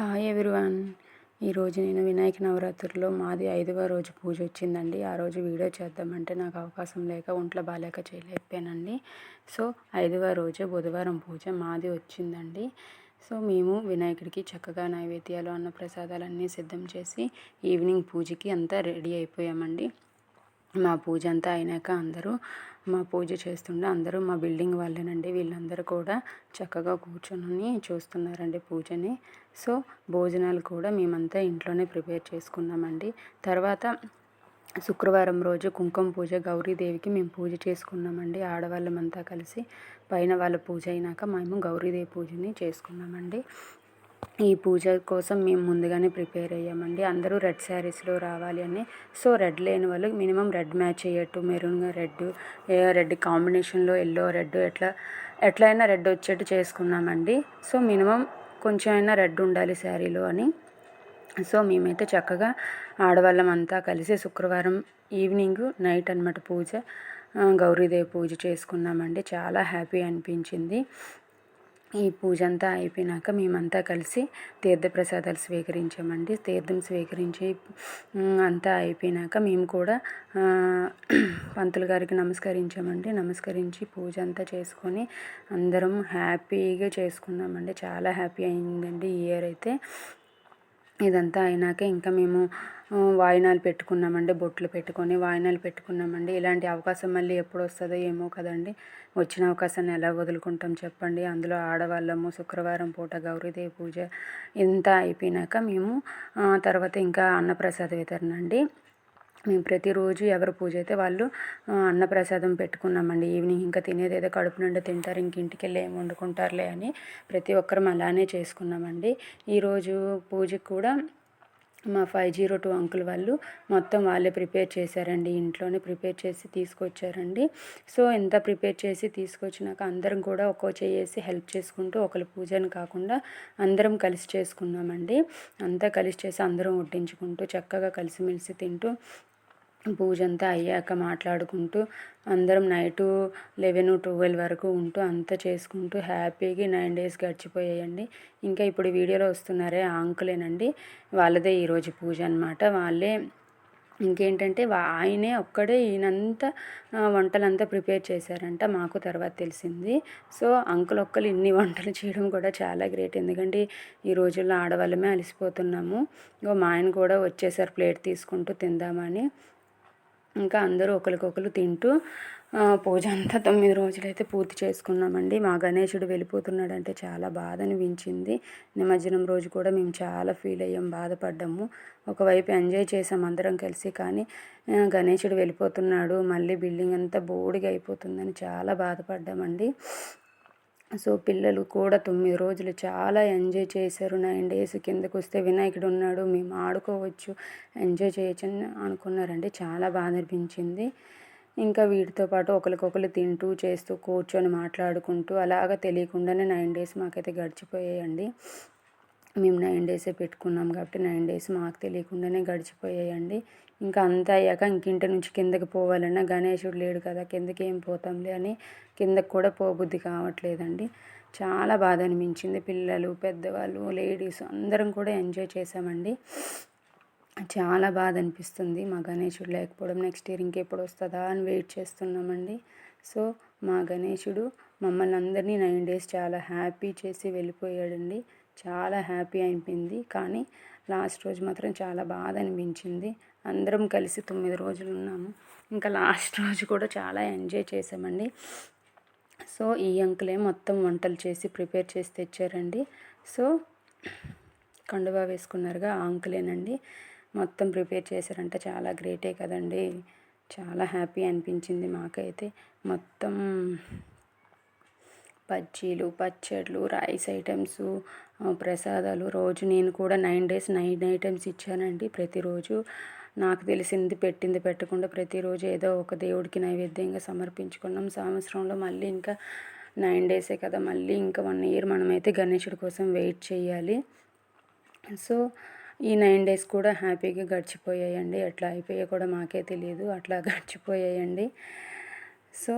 Hi everyone ఈరోజు నేను వినాయక నవరాత్రుల్లో మాది ఐదవ రోజు పూజ వచ్చిందండి. ఆ రోజు వీడియో చేద్దామంటే నాకు అవకాశం లేక ఒంట్లో బాగాలేక చేయలేకపోయానండి. సో ఐదవ రోజు బుధవారం పూజ మాది వచ్చిందండి. సో మేము వినాయకుడికి చక్కగా నైవేద్యాలు అన్న ప్రసాదాలన్నీ సిద్ధం చేసి ఈవినింగ్ పూజకి అంతా రెడీ అయిపోయామండి. మా పూజ అంతా అయినాక అందరూ మా పూజ చేస్తుండే అందరూ మా బిల్డింగ్ వాళ్ళేనండి. వీళ్ళందరూ కూడా చక్కగా కూర్చొని చూస్తున్నారండి పూజని. సో భోజనాలు కూడా మేమంతా ఇంట్లోనే ప్రిపేర్ చేసుకున్నామండి. తర్వాత శుక్రవారం రోజు కుంకుమ పూజ గౌరీదేవికి మేము పూజ చేసుకున్నామండి. ఆడవాళ్ళమంతా కలిసి పైన వాళ్ళ పూజ అయినాక మేము గౌరీదేవి పూజని చేసుకున్నామండి. ఈ పూజ కోసం మేము ముందుగానే ప్రిపేర్ అయ్యామండి. అందరూ రెడ్ శారీస్లో రావాలి అని. సో రెడ్ లేని వాళ్ళు మినిమం రెడ్ మ్యాచ్ అయ్యేట్టు మెరూన్గా రెడ్ రెడ్ కాంబినేషన్లో ఎల్లో రెడ్ ఎట్లా ఎట్లయినా రెడ్ వచ్చేట్టు చేసుకున్నామండి. సో మినిమం కొంచెం అయినా రెడ్ ఉండాలి శారీలో అని. సో మేమైతే చక్కగా ఆడవాళ్ళం అంతా కలిసి శుక్రవారం ఈవినింగ్ నైట్ అనమాట పూజ గౌరీదేవి పూజ చేసుకున్నామండి. చాలా హ్యాపీ అనిపించింది. ఈ పూజ అంతా అయిపోయినాక మేమంతా కలిసి తీర్థప్రసాదాలు స్వీకరించామండి. తీర్థం స్వీకరించి అంతా అయిపోయినాక మేము కూడా పంతులు గారికి నమస్కరించామండి. నమస్కరించి పూజ అంతా చేసుకొని అందరం హ్యాపీగా చేసుకున్నామండి. చాలా హ్యాపీ అయిందండి ఈ ఇయర్ అయితే. ఇదంతా అయినాక ఇంకా మేము వాయినాలు పెట్టుకున్నామండి బొట్లు పెట్టుకొని వాయినాలు పెట్టుకున్నామండి. ఇలాంటి అవకాశం మళ్ళీ ఎప్పుడు వస్తుందో ఏమో కదండి. వచ్చిన అవకాశాన్ని ఎలా వదులుకుంటాం చెప్పండి. అందులో ఆడవాళ్ళము శుక్రవారం పూట గౌరీదేవి పూజ ఇంత అయిపోయినాక మేము తర్వాత ఇంకా అన్నప్రసాద వితరణ అండి. మేము ప్రతిరోజు ఎవరు పూజ అయితే వాళ్ళు అన్నప్రసాదం పెట్టుకున్నామండి. ఈవినింగ్ ఇంకా తినేది ఏదో కడుపు నిండా తింటారు ఇంక ఇంటికి వెళ్ళి ఏం వండుకుంటారులే అని ప్రతి ఒక్కరం అలానే చేసుకున్నామండి. ఈరోజు పూజకి కూడా మా ఫైవ్ జీరో టూ అంకుల్ వాళ్ళు మొత్తం వాళ్ళే ప్రిపేర్ చేశారండి. ఇంట్లోనే ప్రిపేర్ చేసి తీసుకొచ్చారండి. సో ఇంత ప్రిపేర్ చేసి తీసుకొచ్చినాక అందరం కూడా ఒక్కో చేసి హెల్ప్ చేసుకుంటూ ఒకరి పూజని కాకుండా అందరం కలిసి చేసుకున్నామండి. అంతా కలిసి చేసి అందరం వడ్డించుకుంటూ చక్కగా కలిసిమెలిసి తింటూ పూజ అంతా అయ్యాక మాట్లాడుకుంటూ అందరం నైటు లెవెన్ ట్వెల్వ్ వరకు ఉంటూ అంతా చేసుకుంటూ హ్యాపీగా నైన్ డేస్ గడిచిపోయాయండి. ఇంకా ఇప్పుడు వీడియోలో వస్తున్నారే ఆ అంకులేనండి వాళ్ళదే ఈరోజు పూజ అనమాట వాళ్ళే ఇంకేంటంటే ఆయనే ఒక్కడే ఈయనంతా వంటలంతా ప్రిపేర్ చేశారంట మాకు తర్వాత తెలిసింది. సో అంకుల్ ఒక్కరు ఇన్ని వంటలు చేయడం కూడా చాలా గ్రేట్. ఎందుకంటే ఈ రోజుల్లో ఆడవాళ్ళమే అలసిపోతున్నాము. ఇంకో మా ఆయన కూడా వచ్చేసారు ప్లేట్ తీసుకుంటూ తిందామని. ఇంకా అందరూ ఒకరికొకరు తింటూ పూజ అంతా తొమ్మిది రోజులైతే పూర్తి చేసుకున్నామండి. మా గణేశుడు వెళ్ళిపోతున్నాడంటే చాలా బాధ అనిపించింది నిమజ్జనం రోజు కూడా మేము చాలా ఫీల్ అయ్యాం బాధపడ్డాము. ఒకవైపు ఎంజాయ్ చేసాం అందరం కలిసి కానీ గణేశుడు వెళ్ళిపోతున్నాడు. మళ్ళీ బిల్డింగ్ అంతా బోడిగా అయిపోతుందని చాలా బాధపడ్డామండి. సో పిల్లలు కూడా తొమ్మిది రోజులు చాలా ఎంజాయ్ చేశారు. నైన్ డేస్ కిందకు వస్తే వినాయకుడు ఉన్నాడు మేము ఆడుకోవచ్చు ఎంజాయ్ చేయొచ్చు అని అనుకున్నారండి. చాలా బాగా అనిపించింది. ఇంకా వీటితో పాటు ఒకరికొకరు తింటూ చేస్తూ కూర్చొని మాట్లాడుకుంటూ అలాగ తెలియకుండానే నైన్ డేస్ మాకైతే గడిచిపోయాయండి. మేము నైన్ డేసే పెట్టుకున్నాం కాబట్టి నైన్ డేస్ మాకు తెలియకుండానే గడిచిపోయాయండి. ఇంకా అంతా అయ్యాక ఇంక ఇంటి నుంచి కిందకి పోవాలన్నా గణేశుడు లేడు కదా కిందకి ఏం పోతాంలే అని కిందకి కూడా పోబుద్ధి కావట్లేదండి. చాలా బాధ అనిపించింది. పిల్లలు పెద్దవాళ్ళు లేడీస్ అందరం కూడా ఎంజాయ్ చేసామండి చాలా బాధ అనిపిస్తుంది మా గణేశుడు లేకపోవడం. నెక్స్ట్ ఇయర్ ఇంకెప్పుడు వస్తుందా అని వెయిట్ చేస్తున్నామండి. సో మా గణేశుడు మమ్మల్ని అందరినీ నైన్ డేస్ చాలా హ్యాపీ చేసి వెళ్ళిపోయాడండి. చాలా హ్యాపీ అయిపోయింది. కానీ లాస్ట్ రోజు మాత్రం చాలా బాధ అనిపించింది. అందరం కలిసి తొమ్మిది రోజులు ఉన్నాము. ఇంకా లాస్ట్ రోజు కూడా చాలా ఎంజాయ్ చేసామండి సో ఈ అంకులే మొత్తం వంటలు చేసి ప్రిపేర్ చేసి తెచ్చారండి. సో కండువా వేసుకున్నారుగా ఆ అంకులేనండి. మొత్తం ప్రిపేర్ చేశారంటే. చాలా గ్రేటే కదండి. చాలా హ్యాపీ అనిపించింది మాకైతే. మొత్తం బజ్జీలు పచ్చళ్ళు రైస్ ఐటమ్స్ ప్రసాదాలు. రోజు నేను కూడా నైన్ డేస్ నైన్ ఐటమ్స్ ఇచ్చానండి ప్రతిరోజు. నాకు తెలిసింది పెట్టింది పెట్టకుండా ప్రతిరోజు ఏదో ఒక దేవుడికి నైవేద్యంగా సమర్పించుకున్నాం. సంవత్సరంలో మళ్ళీ ఇంకా నైన్ డేసే కదా మళ్ళీ ఇంకా వన్ ఇయర్ మనమైతే గణేషుడి కోసం వెయిట్ చేయాలి. సో ఈ నైన్ డేస్ కూడా హ్యాపీగా గడిచిపోయాయండి. ఎట్లా అయిపోయాయి కూడా మాకే తెలియదు. అట్లా గడిచిపోయాయండి. సో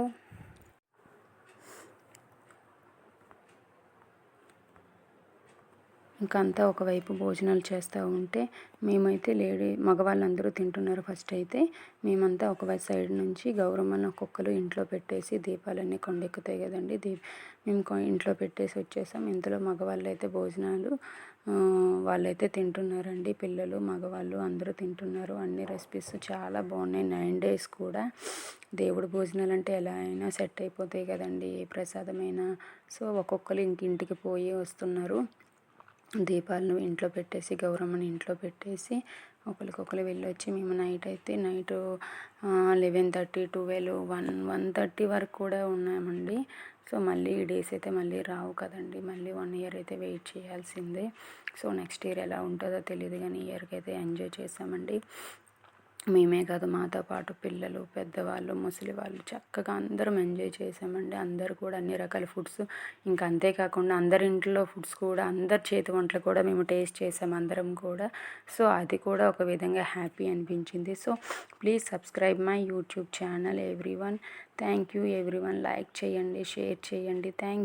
ఇంకా అంతా ఒకవైపు భోజనాలు చేస్తూ ఉంటే మేమైతే లేడీ మగవాళ్ళందరూ తింటున్నారు ఫస్ట్ అయితే. మేమంతా ఒక సైడ్ నుంచి గౌరమ్మను ఒక్కొక్కరు ఇంట్లో పెట్టేసి దీపాలన్నీ కొండెక్కుతాయి కదండి. దీ మేము ఇంట్లో పెట్టేసి వచ్చేసాం. ఇంతలో మగవాళ్ళు అయితే భోజనాలు వాళ్ళైతే తింటున్నారండి. పిల్లలు మగవాళ్ళు అందరూ తింటున్నారు. అన్ని రెసిపీస్ చాలా బాగున్నాయి. నైన్ డేస్ కూడా దేవుడు భోజనాలు అంటే ఎలా అయినా సెట్ అయిపోతాయి కదండి. ఏ ప్రసాదమైనా. సో ఒక్కొక్కరు ఇంక ఇంటికి పోయి వస్తున్నారు. దీపాలను ఇంట్లో పెట్టేసి గౌరమ్మని ఇంట్లో పెట్టేసి ఒకరికొకరు వెళ్ళొచ్చి మేము నైట్ అయితే night eleven thirty twelve one one thirty వరకు కూడా ఉన్నామండి. సో మళ్ళీ ఈ డేస్ అయితే మళ్ళీ రావు కదండి. మళ్ళీ వన్ ఇయర్ అయితే వెయిట్ చేయాల్సిందే. సో నెక్స్ట్ ఇయర్ ఎలా ఉంటుందో తెలియదు కానీ ఇయర్కి అయితే ఎంజాయ్ చేసామండి మేమే కాదు మాతో పాటు పిల్లలు పెద్దవాళ్ళు ముసలి వాళ్ళు చక్కగా అందరం ఎంజాయ్ చేసామండి. అందరు కూడా అన్ని రకాల ఫుడ్స్. ఇంకా అంతేకాకుండా అందరి ఇంట్లో ఫుడ్స్ కూడా అందరి చేతి వంటలు కూడా మేము టేస్ట్ చేసాం అందరం కూడా. సో అది కూడా ఒక విధంగా హ్యాపీ అనిపించింది. So please subscribe my YouTube channel every one thank you every one like చేయండి షేర్ చేయండి. థ్యాంక్